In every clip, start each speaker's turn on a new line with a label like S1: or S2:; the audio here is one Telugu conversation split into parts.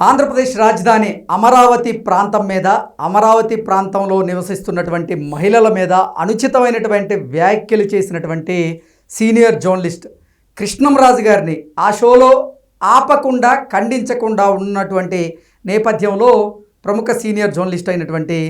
S1: ఆంధ్రప్రదేశ్ రాజధాని అమరావతి ప్రాంతం మీద అమరావతి ప్రాంతంలో నివసిస్తున్నటువంటి మహిళల మీద అనుచితమైనటువంటి వ్యాఖ్యలు చేసినటువంటి సీనియర్ జర్నలిస్ట్ కృష్ణంరాజు గారిని ఆ షోలో ఆపకుండా ఖండించకుండా ఉన్నటువంటి నేపథ్యంలో ప్రముఖ సీనియర్ జర్నలిస్ట్ అయినటువంటి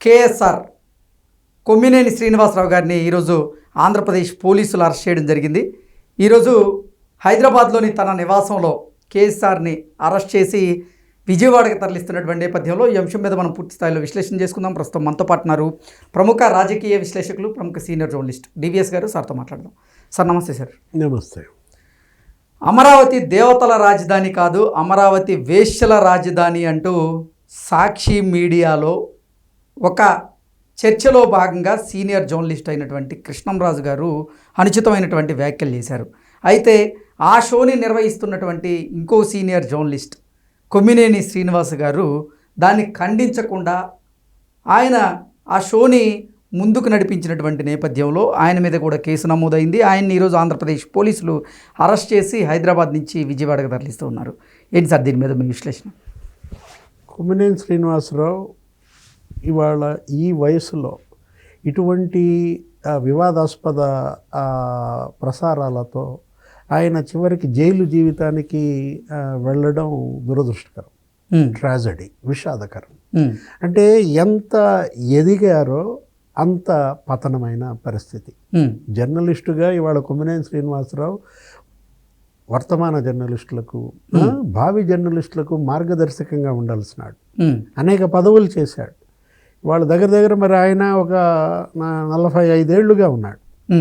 S1: కేఎస్ఆర్ కొమ్మినేని శ్రీనివాసరావు గారిని ఈరోజు ఆంధ్రప్రదేశ్ పోలీసులు అరెస్ట్ చేయడం జరిగింది. ఈరోజు హైదరాబాద్లోని తన నివాసంలో కేఎస్ఆర్ని అరెస్ట్ చేసి విజయవాడకు తరలిస్తున్నటువంటి నేపథ్యంలో ఈ అంశం మీద మనం పూర్తి స్థాయిలో విశ్లేషణ చేసుకుందాం. ప్రస్తుతం మనతో పాటు ఉన్నారు ప్రముఖ రాజకీయ విశ్లేషకులు ప్రముఖ సీనియర్ జర్నలిస్ట్ డివిఎస్ గారు. సార్తో మాట్లాడదాం. సార్ నమస్తే సార్.
S2: నమస్తే.
S1: అమరావతి దేవతల రాజధాని కాదు అమరావతి వేశ్యల రాజధాని అంటూ సాక్షి మీడియాలో ఒక చర్చలో భాగంగా సీనియర్ జర్నలిస్ట్ అయినటువంటి కృష్ణంరాజు గారు అనుచితమైనటువంటి వ్యాఖ్యలు చేశారు. అయితే ఆ షోని నిర్వహిస్తున్నటువంటి ఇంకో సీనియర్ జర్నలిస్ట్ కొమ్మినేని శ్రీనివాస్ గారు దాన్ని ఖండించకుండా ఆయన ఆ షోని ముందుకు నడిపించినటువంటి నేపథ్యంలో ఆయన మీద కూడా కేసు నమోదైంది. ఆయన్ని ఈరోజు ఆంధ్రప్రదేశ్ పోలీసులు అరెస్ట్ చేసి హైదరాబాద్ నుంచి విజయవాడకు తరలిస్తూ ఉన్నారు. ఏంటి సార్ దీని మీద మీ విశ్లేషణ?
S2: కొమ్మినేని శ్రీనివాసరావు ఇవాళ ఈ వయసులో ఇటువంటి వివాదాస్పద ప్రసారాలతో ఆయన చివరికి జైలు జీవితానికి వెళ్ళడం దురదృష్టకరం. ట్రాజడీ విషాదకరం. అంటే ఎంత ఎదిగారో అంత పతనమైన పరిస్థితి. జర్నలిస్టుగా ఇవాళ కొమ్మినేని శ్రీనివాసరావు వర్తమాన జర్నలిస్టులకు భావి జర్నలిస్టులకు మార్గదర్శకంగా ఉండాల్సినాడు. అనేక పదవులు చేశాడు. వాళ్ళ దగ్గర దగ్గర మరి ఆయన ఒక నలభై ఐదేళ్ళుగా ఉన్నాడు.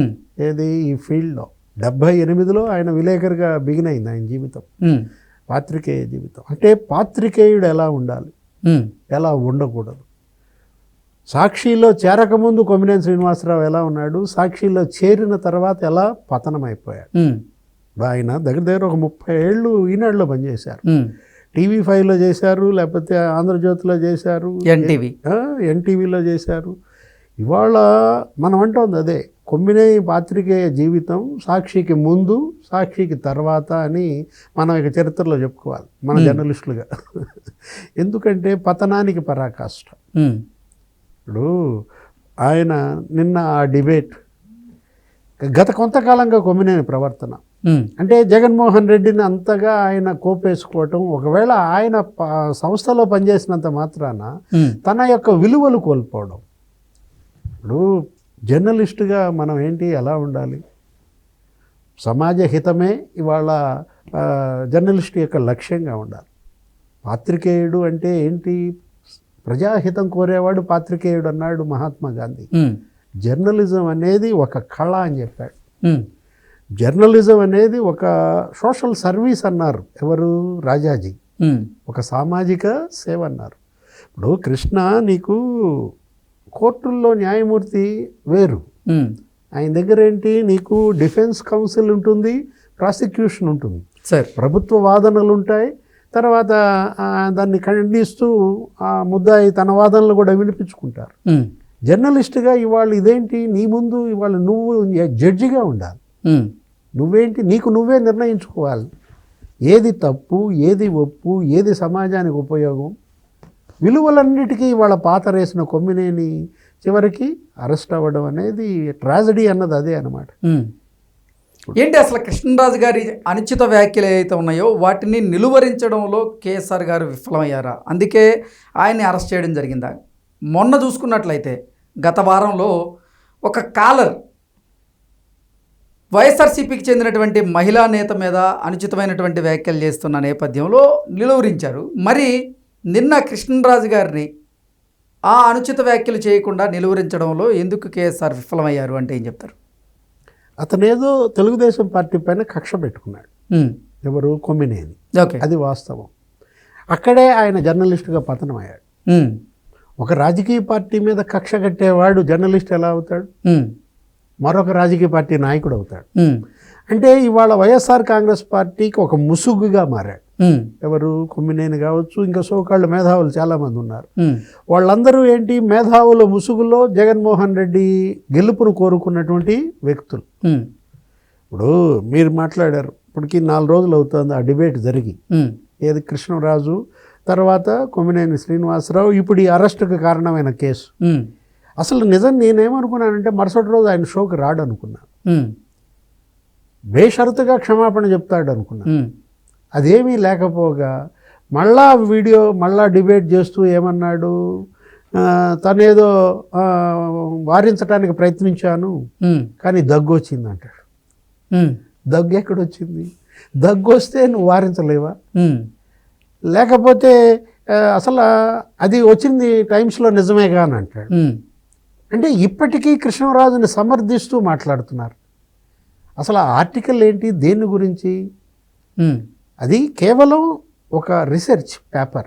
S2: ఏది? ఈ ఫీల్డ్లో. డెబ్భై ఎనిమిదిలో ఆయన విలేకరుగా బిగిన్ అయింది ఆయన జీవితం. పాత్రికేయ జీవితం. అంటే పాత్రికేయుడు ఎలా ఉండాలి? ఎలా ఉండకూడదు? సాక్షిలో చేరకముందు కొమ్మినేని శ్రీనివాసరావు ఎలా ఉన్నాడు? సాక్షిలో చేరిన తర్వాత ఎలా పతనమైపోయాడు? ఆయన దగ్గర దగ్గర ఒక ముప్పై ఏళ్ళు ఈనాడులో పనిచేశారు. టీవీ ఫైవ్లో చేశారు లేకపోతే ఆంధ్రజ్యోతిలో చేశారు
S1: ఎన్టీవీ.
S2: ఎన్టీవీలో చేశారు. ఇవాళ మనం అంటోంది అదే కొమ్మినే పాత్రికేయ జీవితం సాక్షికి ముందు సాక్షికి తర్వాత అని మనం ఇక చరిత్రలో చెప్పుకోవాలి మన జర్నలిస్టులుగా. ఎందుకంటే పతనానికి పరాకాష్ట. ఇప్పుడు ఆయన నిన్న ఆ డిబేట్ గత కొంతకాలంగా కొమ్మినేని ప్రవర్తన. అంటే జగన్మోహన్ రెడ్డిని అంతగా ఆయన కోపేసుకోవటం ఒకవేళ ఆయన సంస్థలో పనిచేసినంత మాత్రాన తన యొక్క విలువలు కోల్పోవడం. ఇప్పుడు జర్నలిస్టుగా మనం ఏంటి ఎలా ఉండాలి? సమాజ హితమే ఇవాళ జర్నలిస్ట్ యొక్క లక్ష్యంగా ఉండాలి. పాత్రికేయుడు అంటే ఏంటి? ప్రజాహితం కోరేవాడు పాత్రికేయుడు అన్నాడు మహాత్మా గాంధీ. జర్నలిజం అనేది ఒక కళ అని చెప్పాడు. జర్నలిజం అనేది ఒక సోషల్ సర్వీస్ అన్నారు. ఎవరు? రాజాజీ. ఒక సామాజిక సేవ అన్నారు. ఇప్పుడు కృష్ణ నీకు కోర్టుల్లో న్యాయమూర్తి వేరు. ఆయన దగ్గర ఏంటి? నీకు డిఫెన్స్ కౌన్సిల్ ఉంటుంది ప్రాసిక్యూషన్ ఉంటుంది.
S1: సార్.
S2: ప్రభుత్వ వాదనలు ఉంటాయి. తర్వాత దాన్ని ఖండిస్తూ ఆ ముద్దాయి తన వాదనలు కూడా వినిపించుకుంటారు. జర్నలిస్ట్గా ఇవాళ ఇదేంటి? నీ ముందు ఇవాళ నువ్వు జడ్జిగా ఉండాలి. నువ్వేంటి? నీకు నువ్వే నిర్ణయించుకోవాలి. ఏది తప్పు ఏది ఒప్పు ఏది సమాజానికి ఉపయోగం? విలువలన్నిటికీ వాళ్ళ పాత రేసిన కొమ్మినేని చివరికి అరెస్ట్ అవ్వడం అనేది ట్రాజడీ అన్నది అదే అనమాట
S1: ఏంటి అసలు కృష్ణరాజు గారి అనుచిత వ్యాఖ్యలు ఏవైతే ఉన్నాయో వాటిని నిలువరించడంలో కేఎస్ఆర్ గారు విఫలమయ్యారా? అందుకే ఆయన్ని అరెస్ట్ చేయడం జరిగిందా? మొన్న చూసుకున్నట్లయితే గత వారంలో ఒక కాలర్ వైఎస్ఆర్సీపీకి చెందినటువంటి మహిళా నేత మీద అనుచితమైనటువంటి వ్యాఖ్యలు చేస్తున్న నేపథ్యంలో నిలువరించారు. మరి నిన్న కృష్ణరాజు గారిని ఆ అనుచిత వ్యాఖ్యలు చేయకుండా నిలువరించడంలో ఎందుకు కేఎస్ఆర్ విఫలమయ్యారు అంటే ఏం చెప్తారు?
S2: అతనేదో తెలుగుదేశం పార్టీ పైన కక్ష పెట్టుకున్నాడు. ఎవరు? కొమ్మినేని.
S1: ఓకే.
S2: అది వాస్తవం. అక్కడే ఆయన జర్నలిస్టుగా పతనం అయ్యాడు ఒక రాజకీయ పార్టీ మీద కక్ష కట్టేవాడు జర్నలిస్ట్ ఎలా అవుతాడు? మరొక రాజకీయ పార్టీ నాయకుడు అవుతాడు. అంటే ఇవాళ వైఎస్ఆర్ కాంగ్రెస్ పార్టీకి ఒక ముసుగుగా మారాడు. ఎవరు కొమ్మినేని కావచ్చు ఇంకా సోకాళ్ళు మేధావులు చాలామంది ఉన్నారు. వాళ్ళందరూ ఏంటి మేధావుల ముసుగులో జగన్మోహన్ రెడ్డి గెలుపును కోరుకున్నటువంటి వ్యక్తులు. ఇప్పుడు మీరు మాట్లాడారు ఇప్పటికి నాలుగు రోజులు అవుతుంది ఆ డిబేట్ జరిగి. ఏది కృష్ణరాజు తర్వాత కొమ్మినేని శ్రీనివాసరావు ఇప్పుడు ఈ అరెస్టుకు కారణమైన కేసు. అసలు నిజం నేనేమనుకున్నానంటే మరుసటి రోజు ఆయన షోకి రాడు అనుకున్నా
S1: ఉమ్,
S2: బేషరతుగా క్షమాపణ చెప్తాడు అనుకున్నా
S1: ఉమ్,
S2: అదేమీ లేకపోగా మళ్ళా వీడియో మళ్ళా డిబేట్ చేస్తూ ఏమన్నాడు? తనేదో వారించడానికి ప్రయత్నించాను. కానీ దగ్గు వచ్చింది అంటాడు. దగ్గు ఎక్కడొచ్చింది? దగ్గు వస్తే నువ్వు వారించలేవా? లేకపోతే అసలు అది వచ్చింది టైమ్స్లో నిజమేగా అని అంటాడు. అంటే ఇప్పటికీ కృష్ణరాజుని సమర్థిస్తూ మాట్లాడుతున్నారు. అసలు ఆ ఆర్టికల్ ఏంటి? దేని గురించి? అది కేవలం ఒక రీసెర్చ్ పేపర్.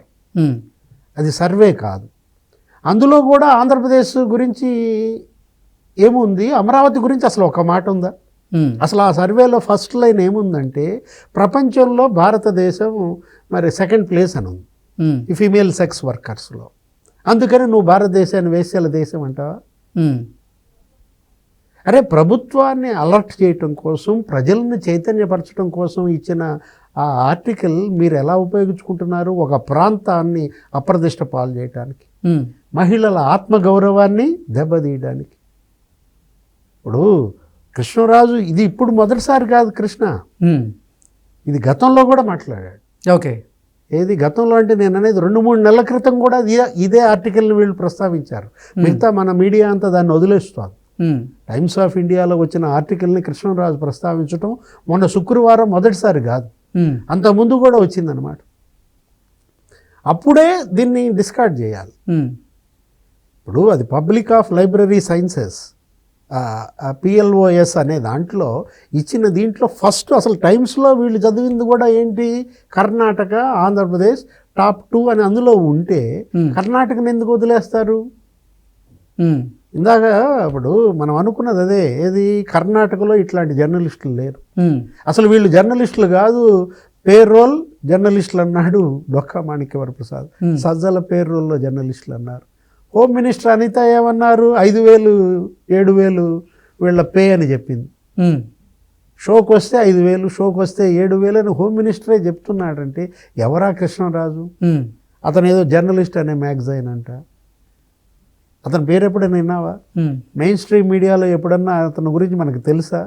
S2: అది సర్వే కాదు. అందులో కూడా ఆంధ్రప్రదేశ్ గురించి ఏముంది? అమరావతి గురించి అసలు ఒక మాట ఉందా? అసలు ఆ సర్వేలో ఫస్ట్ లైన్ ఏముందంటే ప్రపంచంలో భారతదేశం మరి సెకండ్ ప్లేస్ అని ఉంది. ఈ ఫీమేల్ సెక్స్ వర్కర్స్లో. అందుకని నువ్వు భారతదేశాన్ని వేశ్యల దేశం అంటావా? అరే ప్రభుత్వాన్ని అలర్ట్ చేయటం కోసం ప్రజల్ని చైతన్యపరచడం కోసం ఇచ్చిన ఆ ఆర్టికల్ మీరు ఎలా ఉపయోగించుకుంటున్నారు? ఒక ప్రాంతాన్ని అప్రదిష్ట పాలు చేయటానికి
S1: ఉమ్,
S2: మహిళల ఆత్మగౌరవాన్ని దెబ్బతీయడానికి. ఇప్పుడు కృష్ణరాజు ఇది ఇప్పుడు మొదటిసారి కాదు కృష్ణ. ఇది గతంలో కూడా మాట్లాడాడు.
S1: ఓకే.
S2: ఏది గతంలో అంటే నేను అనేది రెండు మూడు నెలల క్రితం కూడా ఇదే- ఇదే ఆర్టికల్ని వీళ్ళు ప్రస్తావించారు. మిగతా మన మీడియా అంతా దాన్ని వదిలేస్తుంది. టైమ్స్ ఆఫ్ ఇండియాలో వచ్చిన ఆర్టికల్ని కృష్ణరాజు ప్రస్తావించడం మొన్న శుక్రవారం మొదటిసారి కాదు. అంతకుముందు కూడా వచ్చిందనమాట అప్పుడే దీన్ని డిస్కార్డ్ చేయాలి.
S1: ఉమ్,
S2: ఇప్పుడు అది public of library sciences PLOS అనే దాంట్లో ఇచ్చిన దీంట్లో ఫస్ట్ అసలు టైమ్స్లో వీళ్ళు చదివింది కూడా ఏంటి? కర్ణాటక ఆంధ్రప్రదేశ్ టాప్ టూ అని అందులో ఉంటే
S1: Hmm.
S2: కర్ణాటకని ఎందుకు వదిలేస్తారు? ఇందాక ఇప్పుడు మనం అనుకున్నది అదే. ఏది? కర్ణాటకలో ఇట్లాంటి జర్నలిస్టులు లేరు. అసలు వీళ్ళు జర్నలిస్టులు కాదు. పేరోల్ జర్నలిస్టులు అన్నాడు డొక్కా మాణిక్యవర ప్రసాద్
S1: Hmm.
S2: సజ్జల పేరోల్లో జర్నలిస్టులు అన్నారు. హోమ్ మినిస్టర్ అనిత ఏమన్నారు? ఐదు వేలు ఏడు వేలు వీళ్ళ పే అని చెప్పింది. షోకి వస్తే ఐదు వేలు షోకి వస్తే ఏడు వేలు అని హోమ్ మినిస్టరే చెప్తున్నాడంటే ఎవరా కృష్ణరాజు? అతను ఏదో జర్నలిస్ట్ అనే మ్యాగజైన్ అంట. అతని పేరు ఎప్పుడైనా విన్నావా? మెయిన్ స్ట్రీమ్ మీడియాలో ఎప్పుడన్నా అతని గురించి మనకు తెలుసా?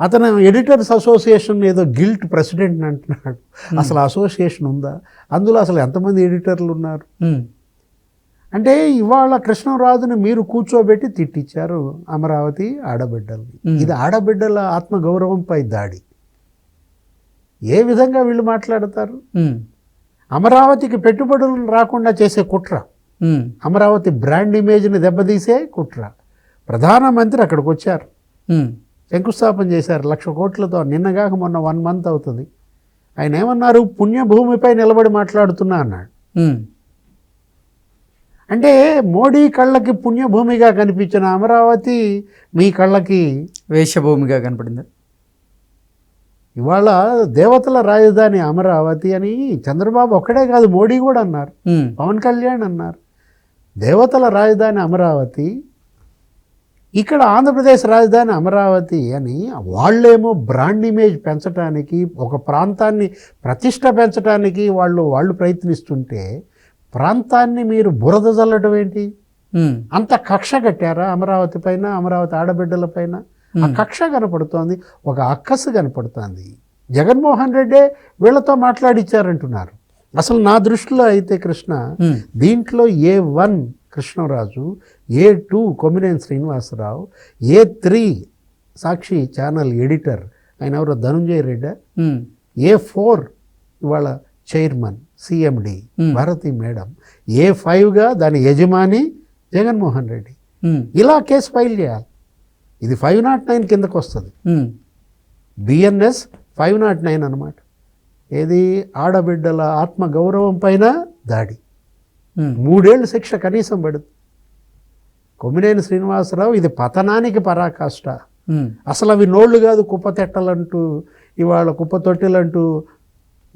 S2: అతను ఎడిటర్స్ అసోసియేషన్ ఏదో గిల్ట్ ప్రెసిడెంట్ అంటున్నాడు. అసలు అసోసియేషన్ ఉందా? అందులో అసలు ఎంతమంది ఎడిటర్లు ఉన్నారు? అంటే ఇవాళ కృష్ణరాజుని మీరు కూర్చోబెట్టి తిట్టించారు అమరావతి ఆడబిడ్డల్ని. ఇది ఆడబిడ్డల ఆత్మగౌరవంపై దాడి. ఏ విధంగా వీళ్ళు మాట్లాడతారు? అమరావతికి పెట్టుబడులను రాకుండా చేసే కుట్ర. అమరావతి బ్రాండ్ ఇమేజ్ని దెబ్బతీసే కుట్ర. ప్రధానమంత్రి అక్కడికి వచ్చారు శంకుస్థాపన చేశారు. లక్ష కోట్లతో. నిన్నగాక మొన్న వన్ మంత్ అవుతుంది. ఆయన ఏమన్నారు పుణ్యభూమిపై నిలబడి మాట్లాడుతున్నా అన్నాడు. అంటే మోడీ కళ్ళకి పుణ్యభూమిగా కనిపించిన అమరావతి మీ కళ్ళకి
S1: వేషభూమిగా కనపడింది.
S2: ఇవాళ దేవతల రాజధాని అమరావతి అని చంద్రబాబు ఒక్కడే కాదు మోడీ కూడా అన్నారు. పవన్ కళ్యాణ్ అన్నారు. దేవతల రాజధాని అమరావతి ఇక్కడ ఆంధ్రప్రదేశ్ రాజధాని అమరావతి అని వాళ్ళేమో బ్రాండ్ ఇమేజ్ పెంచడానికి ఒక ప్రాంతాన్ని ప్రతిష్ట పెంచడానికి వాళ్ళు వాళ్ళు ప్రయత్నిస్తుంటే ప్రాంతాన్ని మీరు బురద చల్లటం ఏంటి? అంత కక్ష కట్టారా అమరావతి పైన అమరావతి ఆడబిడ్డల పైన? ఆ కక్ష కనపడుతోంది ఒక అక్కసు కనపడుతోంది. జగన్మోహన్ రెడ్డే వీళ్ళతో మాట్లాడిచ్చారంటున్నారు. అసలు నా దృష్టిలో అయితే కృష్ణ దీంట్లో A one Krishnaraju A two Kommineni Srinivasarao A three Sakshi channel editor ఆయన ఎవరో ధనుంజయ రెడ్డి ఏ ఫోర్ ఇవాళ chairman CMD. Bharathi madam A ఫైవ్గా దాని యజమాని జగన్మోహన్ రెడ్డి. ఇలా కేసు ఫైల్ చేయాలి. ఇది ఫైవ్ నాట్ నైన్ కిందకు వస్తుంది. బిఎన్ఎస్ ఫైవ్ నాట్ నైన్ అనమాట ఏది? ఆడబిడ్డల ఆత్మ గౌరవం పైన దాడి. మూడేళ్ళు శిక్ష కనీసం పడుతుంది. కొమ్మినేని శ్రీనివాసరావు ఇది పతనానికి పరాకాష్ట. అసలు అవి నోళ్ళు కాదు కుప్పతెట్టలంటూ ఇవాళ కుప్ప తొట్టెలంటూ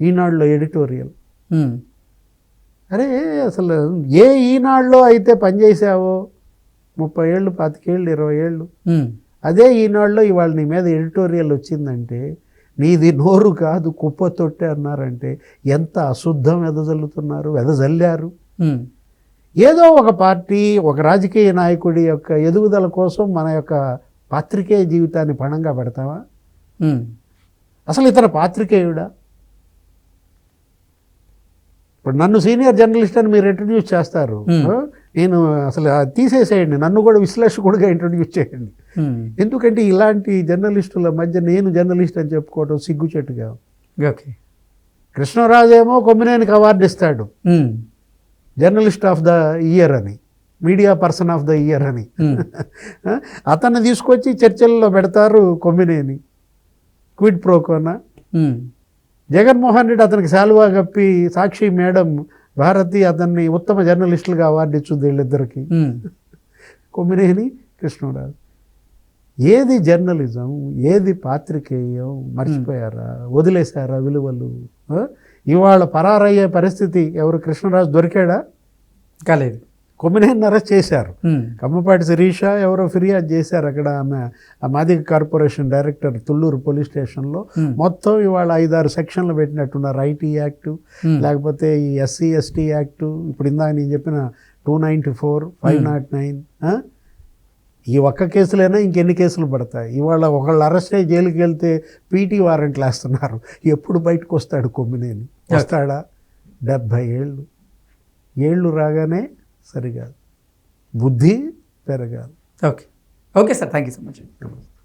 S2: ఈనాడులో ఎడిటోరియల్. అరే అసలు ఏ ఈనాడులో అయితే పనిచేసావో ముప్పై ఏళ్ళు పాతికేళ్ళు ఇరవై ఏళ్ళు. అదే ఈనాడులో ఇవాళ నీ మీద ఎడిటోరియల్ వచ్చిందంటే నీది నోరు కాదు కుప్ప తొట్టె అన్నారంటే ఎంత అశుద్ధం వెదజల్లుతున్నారు వెదజల్లారు? ఏదో ఒక పార్టీ ఒక రాజకీయ నాయకుడి యొక్క ఎదుగుదల కోసం మన యొక్క పాత్రికేయ జీవితాన్ని పణంగా పెడతావా?
S1: ఉమ్,
S2: అసలు ఇతర పాత్రికేయుడా? ఇప్పుడు నన్ను సీనియర్ జర్నలిస్ట్ అని మీరు ఇంట్రడ్యూస్ చేస్తారు? నేను అసలు తీసేసేయండి. నన్ను కూడా విశ్లేషకుడిగా ఇంట్రడ్యూస్ చేయండి. ఎందుకంటే ఇలాంటి జర్నలిస్టుల మధ్య నేను జర్నలిస్ట్ అని చెప్పుకోవడం సిగ్గుచెట్టుగా
S1: ఓకే.
S2: కృష్ణరాజు ఏమో కొమ్మినేనికి అవార్డు ఇస్తాడు. జర్నలిస్ట్ ఆఫ్ ద ఇయర్ అని. Media person of the year అని. అతన్ని తీసుకొచ్చి చర్చల్లో పెడతారు కొమ్మినేని. క్విడ్ ప్రోకోనా. జగన్మోహన్ రెడ్డి అతనికి శాలువా కప్పి సాక్షి మేడం భారతి అతన్ని ఉత్తమ జర్నలిస్టులుగా అవార్డు ఇచ్చింది వీళ్ళిద్దరికి కొమ్మినేని కృష్ణరాజు ఏది జర్నలిజం ఏది పాత్రికేయం మర్చిపోయారా? వదిలేశారా విలువలు? ఇవాళ పరారయ్యే పరిస్థితి ఎవరు? కృష్ణరాజు దొరికాడా?
S1: కాలేదు.
S2: కొమ్మినేని అరెస్ట్ చేశారు కమ్మపాటి శిరీష ఎవరో ఫిర్యాదు చేశారు అక్కడ ఆమె ఆ Madiga corporation director Tulluru police స్టేషన్లో. మొత్తం ఇవాళ ఐదారు సెక్షన్లు పెట్టినట్టున్నారు. IT act. లేకపోతే ఈ ఎస్సీ ఎస్టీ యాక్ట్. ఇప్పుడు ఇందాక నేను చెప్పిన two ninety four five naught nine ఈ ఒక్క కేసులైనా ఇంకెన్ని కేసులు పడతాయి? ఇవాళ ఒకళ్ళు అరెస్ట్ అయ్యి జైలుకి వెళ్తే పీటీ వారెంట్లు వేస్తున్నారు. ఎప్పుడు బయటకు వస్తాడు కొమ్మినేని వస్తాడా? డెబ్భై ఏళ్ళు. ఏళ్ళు రాగానే సరికాదు బుద్ధి పెరగాలి.
S1: Okay. Okay sir. Thank you so much.